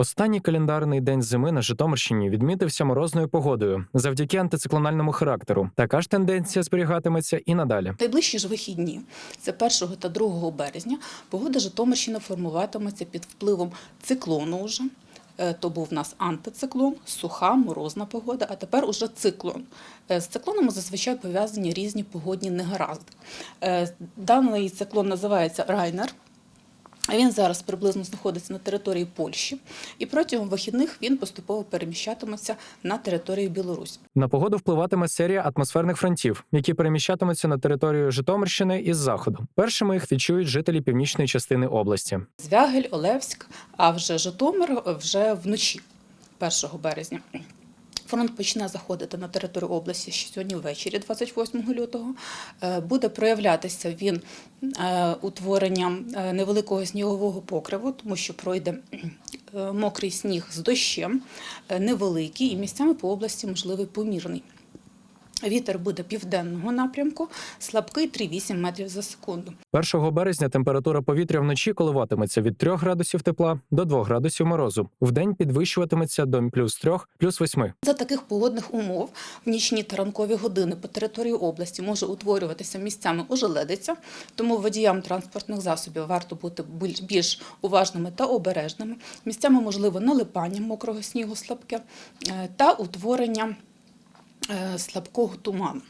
Останній календарний день зими на Житомирщині відмітився морозною погодою завдяки антициклональному характеру. Така ж тенденція зберігатиметься і надалі. Найближчі ж вихідні, це 1 та 2 березня, погода Житомирщини формуватиметься під впливом циклону вже. Е, То був у нас антициклон, суха, морозна погода, а тепер уже циклон. Е, З циклоном зазвичай пов'язані різні погодні негаразди. Е, Даний циклон називається Райнер. Він зараз приблизно знаходиться на території Польщі, і протягом вихідних він поступово переміщатиметься на територію Білорусі. На погоду впливатиме серія атмосферних фронтів, які переміщатимуться на територію Житомирщини із заходу. Першими їх відчують жителі північної частини області. Звягель, Олевськ, а вже Житомир вже вночі, 1 березня. Фронт почне заходити на територію області сьогодні ввечері, 28 лютого. Е, Буде проявлятися він е, утворенням е, невеликого снігового покриву, тому що пройде мокрий сніг з дощем, невеликий і місцями по області можливий помірний. Вітер буде південного напрямку, слабкий 3,8 метрів за секунду. 1 березня температура повітря вночі коливатиметься від 3 градусів тепла до 2 градусів морозу. Вдень підвищуватиметься до плюс 3, плюс 8. За таких погодних умов в нічні та ранкові години по території області може утворюватися місцями ожеледиця, тому водіям транспортних засобів варто бути більш- уважними та обережними. Місцями можливо налипання мокрого снігу слабке е, та утворення слабкого туману.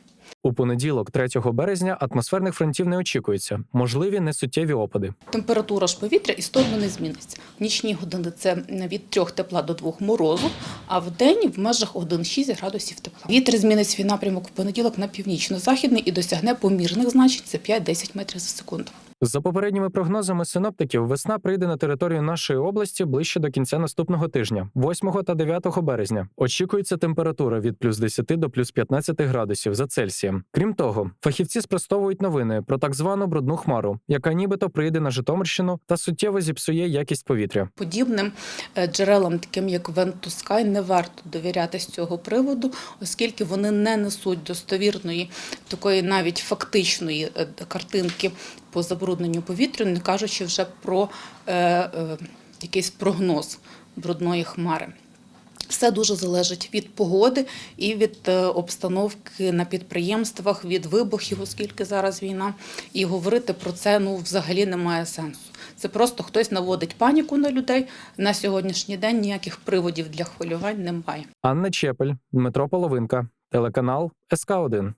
У понеділок, 3 березня, атмосферних фронтів не очікується. Можливі несуттєві опади. Температура ж повітря істотно не зміниться. В нічні години це від 3 тепла до 2 морозу, а в день в межах 1-6 градусів тепла. Вітер змінить свій напрямок в понеділок на північно-західний і досягне помірних значень це 5-10 метрів за секунду. За попередніми прогнозами синоптиків, весна прийде на територію нашої області ближче до кінця наступного тижня, 8 та 9 березня. Очікується температура від плюс 10 до плюс 15 градусів за Цельсієм. Крім того, фахівці спростовують новини про так звану брудну хмару, яка нібито прийде на Житомирщину та суттєво зіпсує якість повітря. Подібним е, джерелам, таким як Вентускай, не варто довіряти з цього приводу, оскільки вони не несуть достовірної, такої навіть фактичної е, картинки по забрудненню повітря, не кажучи вже про е, е, якийсь прогноз брудної хмари. Все дуже залежить від погоди і від е, обстановки на підприємствах, від вибухів, оскільки зараз війна. І говорити про це ну взагалі немає сенсу. Це просто хтось наводить паніку на людей. На сьогоднішній день ніяких приводів для хвилювань немає. Анна Чепель, Дмитро Половинка, телеканал СК 1